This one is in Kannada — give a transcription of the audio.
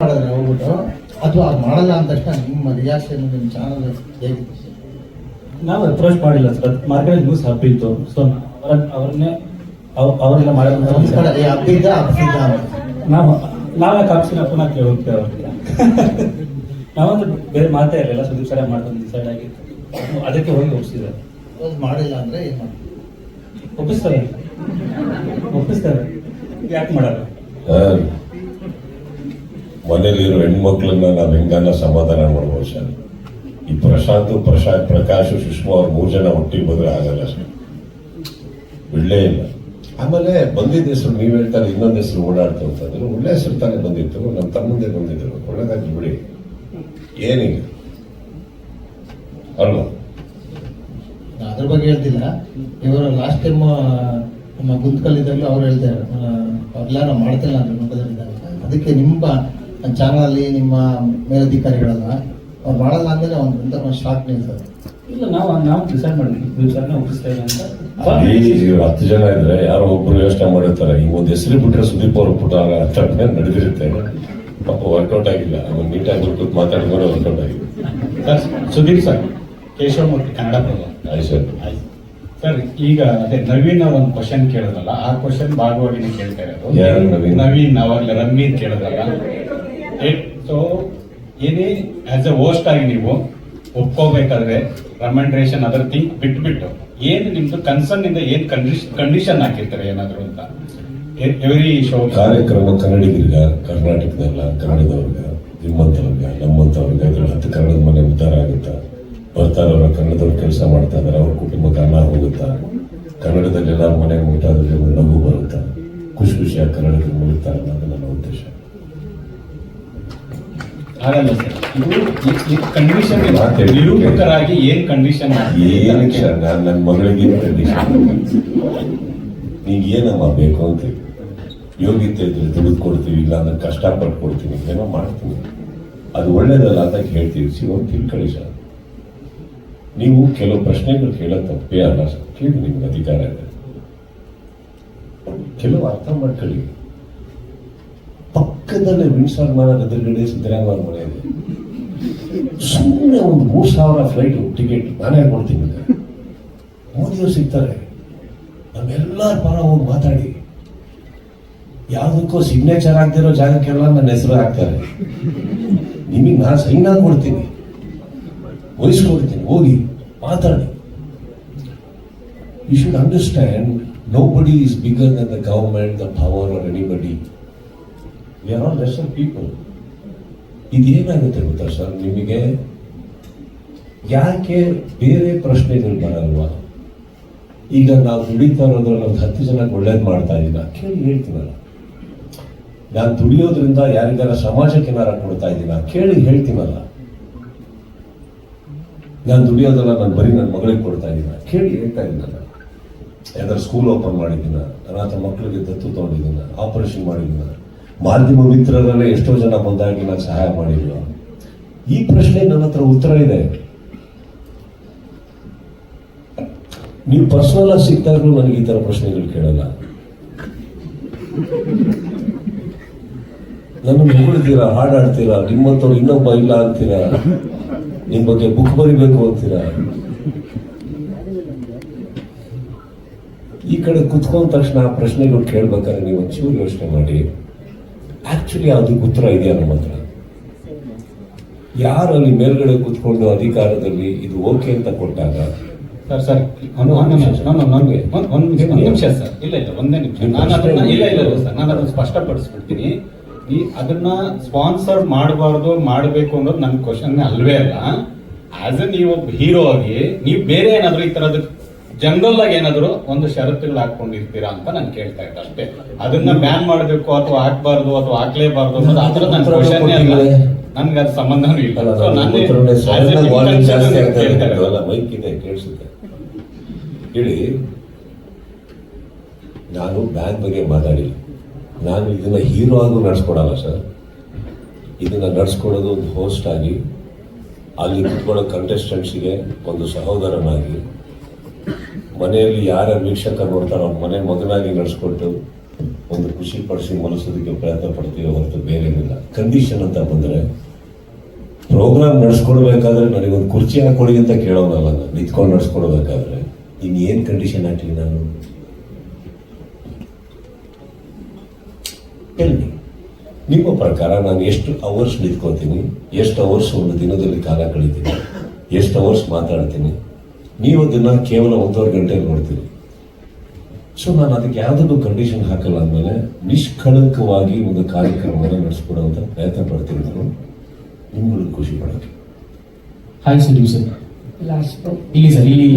ಮಾಡಿದ್ರೆ ಹೋಗ್ಬಿಟ್ಟು ಅಥವಾ ಅದು ಮಾಡಲ್ಲ ಅಂದ ತಕ್ಷಣ ನಿಮ್ಮ ರಿಯಾಕ್ಷನ್ ನಿಮ್ಮ ಚಾನಲ್ ಹೇಗಿತ್ತು ನಾವು ಅಪ್ರೋಚ್ ಮಾಡಿಲ್ಲ ಸರ್. ಮಾರ್ಕೆಟ್ ನ್ಯೂಸ್ ಹಬ್ಬಿತ್ತು. ಸೊ ಅವರ ಅವ್ರನ್ನೇ ಅವ್ರನ್ನ ಮಾಡಿದ ಏ, ಹಬ್ಬಿದ್ದ ಹಬ್ಬಿದ್ದ. ನಾವು ನಾವೇ ಕಾಪ್ಸಿನ ಪುನಃ ಕೇಳ್ತೇವೆ ಅವ್ರಿಗೆ ನಾವಂತೂ ಬೇರೆ ಮಾತೇ ಇರಲಿಲ್ಲ ಸುದೀಪ್ ಸರ ಮಾಡ್ಕೊಂಡು ಡಿಸೈಡ್ ಆಗಿತ್ತು. ಅದಕ್ಕೆ ಹೋಗಿ ಒಪ್ಸಿದ್ದಾರೆ ಮಾಡಿಲ್ಲ ಅಂದ್ರೆ ಏನ್ ಮಾಡ್ತಾರೆ? ಒಪ್ಪಿಸ್ತಾರೆ. ಒಪ್ಪಿಸ್ತಾರೆ. ಯಾಕೆ ಮಾಡಲ್ಲ? ಮನೇಲಿರೋ ಹೆಣ್ಮಕ್ಳನ್ನ ನಾವು ಹೆಂಗನ್ನ ಸಮಾಧಾನ ಮಾಡ್ಬೋದು ಸರ್? ಈ ಪ್ರಶಾಂತ್ ಪ್ರಶಾಂತ್ ಪ್ರಕಾಶ್ ಸುಷ್ಮಾ ಅವ್ರು ಮೂರು ಜನ ಒಟ್ಟಿಗೆ ಬಂದ್ರೆ ಆಗಲ್ಲ ಸರ್. ಒಳ್ಳೆ ಇಲ್ಲ. ಆಮೇಲೆ ಬಂದಿದ್ದ ಹೆಸರು ನೀವು ಹೇಳ್ತಾರೆ, ಇನ್ನೊಂದು ಹೆಸರು ಓಡಾಡ್ತು ಅಂತಂದ್ರೆ ಒಳ್ಳೆ ಹೆಸರು ತಾನೇ ಬಂದಿತ್ತು. ನಮ್ಮ ತಮ್ಮಂದೇ ಬಂದಿದ್ರು. ಒಳ್ಳೇದಾಗಿ ಬಿಡಿ. ಏನಿಲ್ಲ. ಅಲ್ವಾ? ಅದ್ರ ಬಗ್ಗೆ ಹೇಳ್ತಿಲ್ಲ. ಇವರು ಲಾಸ್ಟ್ ಟೈಮ್ ನಮ್ಮ ಗುಂತ್ಕಲ್ಲಿದ್ದಾಗ ಅವ್ರು ಹೇಳ್ತಾರೆ ಅವ್ರೆಲ್ಲ ನಾವು ಅದಕ್ಕೆ ನಿಮ್ಮ ಚಾನಲ್ ಅಲ್ಲಿ ನಿಮ್ಮ ಮೇಲಧಿಕಾರಿಗಳಲ್ಲ ಅವ್ರು ಮಾಡಲ್ಲ ಅಂದ್ರೆ ಒಂದು ಅಂತ ಒಂದು ಶಾಕ್ ನಿಲ್ತದೆ ಇಲ್ಲ ನಾವು ನಾವು ಡಿಸೈಡ್ ಮಾಡಿದ್ವಿ. ಸುದೀಪ್ ಸರ್ನ ಇಲ್ಲ ಅಂತ. ಹತ್ತು ಜನ ಇದ್ರೆ ಯಾರೋ ಒಬ್ರು ಯೋಚನೆ ಮಾಡಿರ್ತಾರೆ. ಈ ಒಂದು ಹೆಸರು ಬಿಟ್ಟರೆ ಸುದೀಪ್ ಅವ್ರು ಪುಟ ಅಂತ ನಡೆದಿರುತ್ತೆ. ಪಾಪ ವರ್ಕೌಟ್ ಆಗಿಲ್ಲ. ಅವ್ರು ನೀಟಾಗಿ ಬಿಟ್ಟು ಮಾತಾಡಿದ್ರೆ ವರ್ಕೌಟ್ ಆಗಿದೆ ಸರ್ ಸುದೀಪ್ ಸರ್ ಕೇಶವಮೂರ್ತಿ ಕನ್ನಡ ಪ್ರಭ ಆಯ್ತು ಸರ್ ಸರ್ ಈಗ ಅದೇ ನವೀನ್ ಅವ್ರ ಒಂದು ಕ್ವಶನ್ ಕೇಳಿದ್ರಲ್ಲ ಆ ಕ್ವಶನ್ ಭಾಗವಾಗಿ ನೀವು ಕೇಳ್ತಾ ಯಾರು ಇರೋದು ನವೀನ್? ಅವಾಗ ಅವಾಗಲೇ ಅಂತ ಕೇಳಿದ್ರಲ್ಲ. ಸೊ ಏನೇ ಆಸ್ ಎ ಹೋಸ್ಟ್ ಆಗಿ ನೀವು ಒಪ್ಕೋಬೇಕಾದ್ರೆ ರೆಕಮೆಂಡೇಶನ್ ಅದರ ಥಿಂಕ್ ಬಿಟ್ಬಿಟ್ಟು, ಏನು ನಿಮ್ದು ಕನ್ಸರ್ನ್ ಇಂದ ಏನು ಕಂಡೀಷನ್ ಕಂಡೀಷನ್ ಹಾಕಿರ್ತಾರೆ ಏನಾದ್ರು ಅಂತ? ಎವ್ರಿ ಶೋ ಕಾರ್ಯಕ್ರಮ ಕನ್ನಡಿಗರಿಗ ಕರ್ನಾಟಕದಲ್ಲ ಕನ್ನಡದವ್ರಿಗ, ನಮ್ಮಂತವ್ರಿಗ ಅದ್ರ ಹತ್ತು ಕನ್ನಡದ ಮನೆ ಉದ್ದಾರ ಆಗುತ್ತಾ? ಬರ್ತಾರವ್ರ, ಕನ್ನಡದವ್ರು ಕೆಲಸ ಮಾಡ್ತಾ ಇದಾರೆ ಅವ್ರ ಕುಟುಂಬ ಕನ್ನ ಹೋಗುತ್ತಾ? ಕನ್ನಡದಲ್ಲಿ ಎಲ್ಲರ ಮನೆ ಊಟ ನಗು ಬರುತ್ತಾ? ಖುಷಿ ಖುಷಿಯಾಗಿ ಕನ್ನಡಕ್ಕೆ ಮುಳುಗ್ತಾರೆ ಅನ್ನೋದು ನನ್ನ ಉದ್ದೇಶ. ಆಗಲ್ಲ ಸರ್. ಇದು ಕಂಡೀಷನ್. ನಿರೂಪಕರಾಗಿ ಏನ್ ಕಂಡೀಷನ್ ಏನು ಸರ್ ನಾನು ನನ್ನ ಮಗಳಿಗೆ ಕಂಡೀಷನ್ ನೀಗ ಏನಮ್ಮ ಬೇಕು ಅಂತ ಯೋಗ್ಯತೆ ಇದ್ರೆ ದುಡ್ಡು ಕೊಡ್ತೀವಿ ಇಲ್ಲ ಅಂದ್ರೆ ಕಷ್ಟಪಟ್ಟು ಕೊಡ್ತೀನಿ ಏನೋ ಮಾಡ್ತೀವಿ. ಅದು ಒಳ್ಳೇದಲ್ಲ ಅಂತ ಹೇಳ್ತೀವಿ ಸಿ ಒಂದು ತಿಳ್ಕೊಳ್ಳಿ ಸರ್ ನೀವು ಕೆಲವು ಪ್ರಶ್ನೆಗಳು ಕೇಳೋ ತಪ್ಪೇ ಅಲ್ಲ ಸರ್. ಕೇಳಿ ನಿಮ್ಗೆ ಅಧಿಕಾರ ಇದೆ. ಕೆಲವು ಅರ್ಥ ಮಾಡ್ಕೊಳ್ಳಿ. ಪಕ್ಕದಲ್ಲೇ ವಿನ್ಸರ್ ಮಾಡೋದು ಎದುರುಗಡೆ ಸಿದ್ದರಾಮಯ್ಯ ಮನೆ ಸುಮ್ಮನೆ ಒಂದು ಮೂರು ಸಾವಿರ ಫ್ಲೈಟ್ ಟಿಕೆಟ್ ನಾನೇ ಕೊಡ್ತೀನಿ. ಮೋದಿಯವರು ಸಿಗ್ತಾರೆ. ನಮ್ಮೆಲ್ಲರ ಪರ ಹೋಗಿ ಮಾತಾಡಿ. ಯಾವುದಕ್ಕೂ ಸಿಗ್ನೇಚರ್ ಆಗ್ತಿರೋ ಜಾಗಕ್ಕೆಲ್ಲ ನನ್ನ ಹೆಸರು ಹಾಕ್ತಾರೆ. ನಿಮಗೆ ನಾನು ಸೈನ್ ಕೊಡ್ತೀನಿ. ವಹಿಸ್ಕೊಡ್ತೀನಿ. ಹೋಗಿ ಮಾತಾಡಿ. You should understand nobody is bigger than the government the power are anybody we are all lesser people ಇದೇನಾಗುತ್ತೆ ಗೊತ್ತಾ ಸರ್? ನಿಮಗೆ ಯಾಕೆ ಬೇರೆ ಪ್ರಶ್ನೆಗಳು ಬರಲ್ವಾ? ಈಗ ನಾವು ದುಡಿತಾ ಇರೋದ್ರಲ್ಲಿ ಒಂದು ಹತ್ತು ಜನಕ್ಕೆ ಒಳ್ಳೇದು ಮಾಡ್ತಾ ಇದ್ದೀನ ಕೇಳಿ ಹೇಳ್ತೀನಲ್ಲ. ನಾನು ದುಡಿಯೋದ್ರಿಂದ ಯಾರಿಗಾರ ಸಮಾಜಕ್ಕೆ ಏನಾರ ಕೊಡ್ತಾ ಇದ್ದೀನ ಕೇಳಿ ಹೇಳ್ತೀನಲ್ಲ. ನಾನು ದುಡಿಯೋದಲ್ಲ ನಾನು ಬರೀ ನನ್ನ ಮಗಳಿಗೆ ಕೊಡ್ತಾ ಇದ್ದೀನ ಕೇಳಿ ಹೇಳ್ತಾ ಇದ್ದೀನಲ್ಲ. ಯಾವ್ದಾದ್ರು ಸ್ಕೂಲ್ ಓಪನ್ ಮಾಡಿದ್ದೀನ? ಅನಾಥ ಮಕ್ಕಳಿಗೆ ದತ್ತು ತೊಗೊಂಡಿದ್ದೀನ? ಆಪರೇಷನ್ ಮಾಡಿದ್ದೀನ? ಮಾಧ್ಯಮ ಮಿತ್ರರಲ್ಲೇ ಎಷ್ಟೋ ಜನ ಬಂದಾಗಿ ನಾನು ಸಹಾಯ ಮಾಡಿಲ್ಲ ಈ ಪ್ರಶ್ನೆ ನನ್ನ ಹತ್ರ ಉತ್ತರ ಇದೆ. ನೀವು ಪರ್ಸನಲ್ ಆಗಿ ನನಗೆ ಈ ತರ ಪ್ರಶ್ನೆಗಳು ಕೇಳಲ್ಲ. ನನ್ನ ಹೊಗಳ್ತೀರಾ ಹಾಡಾಡ್ತೀರಾ ನಿಮ್ಮಂಥವ್ರು ಇನ್ನೊಬ್ಬ ಇಲ್ಲ ಅಂತೀರಾ? ನಿಮ್ಮ ಬಗ್ಗೆ ಬುಕ್ ಬರಿಬೇಕು ಅಂತೀರಾ? ಈ ಕಡೆ ಕುತ್ಕೊಂಡ ತಕ್ಷಣ ಆ ಪ್ರಶ್ನೆಗಳು ಕೇಳ್ಬೇಕಾದ್ರೆ ನೀವು ಒಂಚೂರು ಯೋಚನೆ ಮಾಡಿ. ಆಕ್ಚುಲಿ ಅದಕ್ಕೆ ಉತ್ತರ ಇದೆಯಾ ನಮ್ಮ ಹತ್ರ? ಯಾರು ಅಲ್ಲಿ ಮೇಲ್ಗಡೆ ಕೂತ್ಕೊಂಡು ಅಧಿಕಾರದಲ್ಲಿ ಇದು ಓಕೆ ಅಂತ ಕೊಟ್ಟಾಗ? ಸರ್ ಸರ್ ಒಂದು ಒಂದು ನಿಮಿಷ ನಾನು ನನಗೆ ಒಂದು ಒಂದು ನಿಮಿಷ ಒಂದು ನಿಮಿಷ ಸರ್ ಇಲ್ಲ ಇಲ್ಲ ಒಂದೇ ನಿಮಿಷ. ನಾನು ಅದನ್ನ ಇಲ್ಲ ಇಲ್ಲ ಸರ್ ನಾನು ಅದನ್ನು ಸ್ಪಷ್ಟಪಡಿಸ್ಬಿಡ್ತೀನಿ. ಈ ಅದನ್ನ ಸ್ಪಾನ್ಸರ್ ಮಾಡಬಾರ್ದು ಮಾಡಬೇಕು ಅನ್ನೋದು ನನ್ನ ಕ್ವಶನ್ ಅಲ್ವೇ ಅಲ್ಲ. ಆಸ್ ಎ ನೀವು ಹೀರೋ ಆಗಿ ನೀವು ಬೇರೆ ಏನಾದರೂ ಈ ತರದ ಜನರಲ್ ಆಗಿ ಏನಾದ್ರು ಒಂದು ಷರತ್ತುಗಳು ಹಾಕೊಂಡಿರ್ತೀರಾ ಅಂತ ನಾನು ಕೇಳ್ತಾ ಇದ್ದೆ ಅಷ್ಟೇ. ಅದನ್ನ ಬ್ಯಾನ್ ಮಾಡಬೇಕು ಅಥವಾ ಹಾಕ್ಬಾರ್ದು ಅಥವಾ ಹಾಕ್ಲೇಬಾರ್ದು ಅನ್ನೋದು ಆ ಥರ ನನ್ನ ಉತ್ತರ ಕ್ವಶನ್ ಅಲ್ಲ. ನನ್ಗೆ ಅದು ಸಂಬಂಧನೂ ಇಲ್ಲ. ಮೈಕ್ ಇದೆ ಕೇಳಿಸುತ್ತೆ. ಹೇಳಿ. ನಾನು ಬ್ಯಾನ್ ಬಗ್ಗೆ ಮಾತಾಡಿಲ್ಲ. ನಾನು ಇದನ್ನ ಹೀರೋ ಆಗೂ ನಡ್ಸ್ಕೊಡಲ್ಲ ಸರ್ ಇದನ್ನ ನಡ್ಸ್ಕೊಡೋದು ಒಂದು ಹೋಸ್ಟ್ ಆಗಿ ಅಲ್ಲಿ ಕುತ್ಕೊಳ್ಳೋ ಕಂಟೆಸ್ಟೆಂಟ್ಸಿಗೆ ಒಂದು ಸಹೋದರನಾಗಿ ಮನೆಯಲ್ಲಿ ಯಾರ ವೀಕ್ಷಕ ನೋಡ್ತಾರೋ ಅವ್ರ ಮನೆ ಮಗನಾಗಿ ನಡೆಸ್ಕೊಟ್ಟು ಒಂದು ಖುಷಿ ಪಡಿಸಿ ಮನಸ್ಸೋದಕ್ಕೆ ಪ್ರಯತ್ನ ಪಡ್ತೀವಿ ಹೊರತು ಬೇರೆ ಏನಿಲ್ಲ ಕಂಡೀಷನ್ ಅಂತ ಬಂದ್ರೆ ಪ್ರೋಗ್ರಾಮ್ ನಡೆಸ್ಕೊಡ್ಬೇಕಾದ್ರೆ ನನಗೊಂದು ಕುರ್ಚಿ ಹಾಕೊಡಿ ಅಂತ ಕೇಳೋನಲ್ಲ ನಿಂತ್ಕೊಂಡು ನಡೆಸ್ಕೊಡ್ಬೇಕಾದ್ರೆ. ಇನ್ ಏನು ಕಂಡೀಷನ್ ಹಾಕ್ಲಿ ನಾನು? ಹೇಳಿ ನಿಮ್ಮ ಪ್ರಕಾರ ನಾನು ಎಷ್ಟು ಅವರ್ಸ್ ನಿಂತ್ಕೋತೀನಿ ಎಷ್ಟು ಅವರ್ಸ್ ಒಂದು ದಿನದಲ್ಲಿ ಕಾಲ ಕಳಿತೀನಿ? ಎಷ್ಟು ಅವರ್ಸ್ ಮಾತಾಡ್ತೀನಿ? ನೀವು ದಿನ ಕೇವಲ ಒಂದೂವರೆ ಗಂಟೆ ನೋಡ್ತೀರಿ. ಸೊ ನಾನು ಅದಕ್ಕೆ ಯಾವುದನ್ನು ಕಂಡೀಷನ್ ಹಾಕಲ್ಲ ಅಂದಮೇಲೆ ನಿಷ್ಕಳಂಕವಾಗಿ ಒಂದು ಕಾರ್ಯಕ್ರಮವನ್ನು ನಡೆಸ್ಕೊಡುವಂತ ಪ್ರಯತ್ನ ಪಡ್ತೀನಿ ನಾನು. ನಿಮ್ಗಳು ಖುಷಿ ಪಡೋಕ್ಕೆ ಹಾಯ್ ಸರ್ ಲಾಸ್ಟ್ ಇಲ್ಲಿ ಸರ್ ಇಲ್ಲಿ.